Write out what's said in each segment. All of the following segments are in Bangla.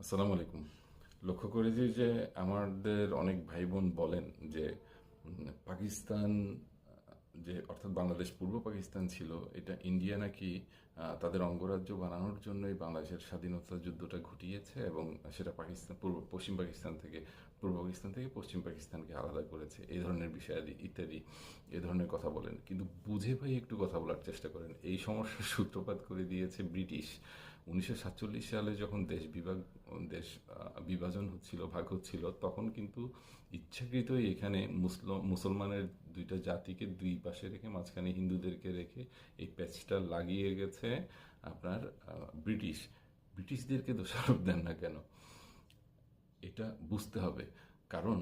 আসসালামু আলাইকুম। লক্ষ্য করেছি যে আমাদের অনেক ভাই বোন বলেন যে পাকিস্তান, যে অর্থাৎ বাংলাদেশ, পূর্ব পাকিস্তান ছিল, এটা ইন্ডিয়া নাকি তাদের অঙ্গরাজ্য বানানোর জন্যই বাংলাদেশের স্বাধীনতা যুদ্ধটা ঘটিয়েছে এবং সেটা পাকিস্তান, পূর্ব, পশ্চিম পাকিস্তান থেকে, পূর্ব পাকিস্তান থেকে পশ্চিম পাকিস্তানকে আলাদা করেছে। এই ধরনের বিষয়াদি, ইত্যাদি, এ ধরনের কথা বলেন। কিন্তু বুঝে ভাই একটু কথা বলার চেষ্টা করেন। এই সমস্যার সূত্রপাত করে দিয়েছে ব্রিটিশ। উনিশশো সাতচল্লিশ সালে যখন দেশ বিভাগ, দেশ বিভাজন হচ্ছিল, ভাগ হচ্ছিল, তখন কিন্তু ইচ্ছাকৃতই এখানে মুসলিম মুসলমানের দুইটা জাতিকে দুই পাশে রেখে, মাঝখানে হিন্দুদেরকে রেখে এই প্যাচটা লাগিয়ে গেছে আপনার ব্রিটিশ। ব্রিটিশদেরকে দোষারোপ দেন না কেন? এটা বুঝতে হবে। কারণ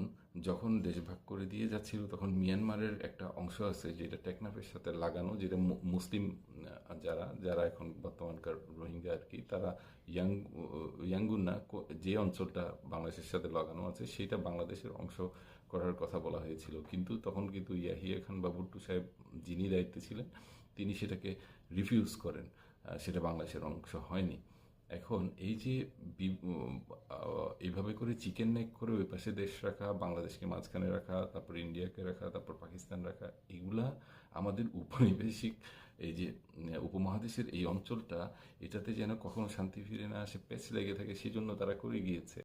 যখন দেশ ভাগ করে দিয়ে যাচ্ছিল, তখন মিয়ানমারের একটা অংশ আছে, যেটা টেকনাফের সাথে লাগানো, যেটা মুসলিম যারা যারা এখন বর্তমানকার তারা ইয়াং ইয়াঙ্গুন না যে অঞ্চলটা বাংলাদেশের সাথে লাগানো আছে সেটা বাংলাদেশের অংশ করার কথা বলা হয়েছিল। কিন্তু তখন কিন্তু ইয়াহিয়া খান বা সাহেব যিনি দায়িত্বে ছিলেন, তিনি সেটাকে রিফিউজ করেন। সেটা বাংলাদেশের অংশ হয়নি। এখন এই যে এইভাবে করে চিকেন নেক করে ওই পাশে দেশ রাখা, বাংলাদেশকে মাঝখানে রাখা, তারপর ইন্ডিয়াকে রাখা, তারপর পাকিস্তান রাখা, এগুলা আমাদের উপনিবেশিক এই যে উপমহাদেশের এই অঞ্চলটা, এটাতে যেন কখনো শান্তি ফিরে না আসে, প্যাচ লেগে থাকে, সেজন্য তারা করে গিয়েছে।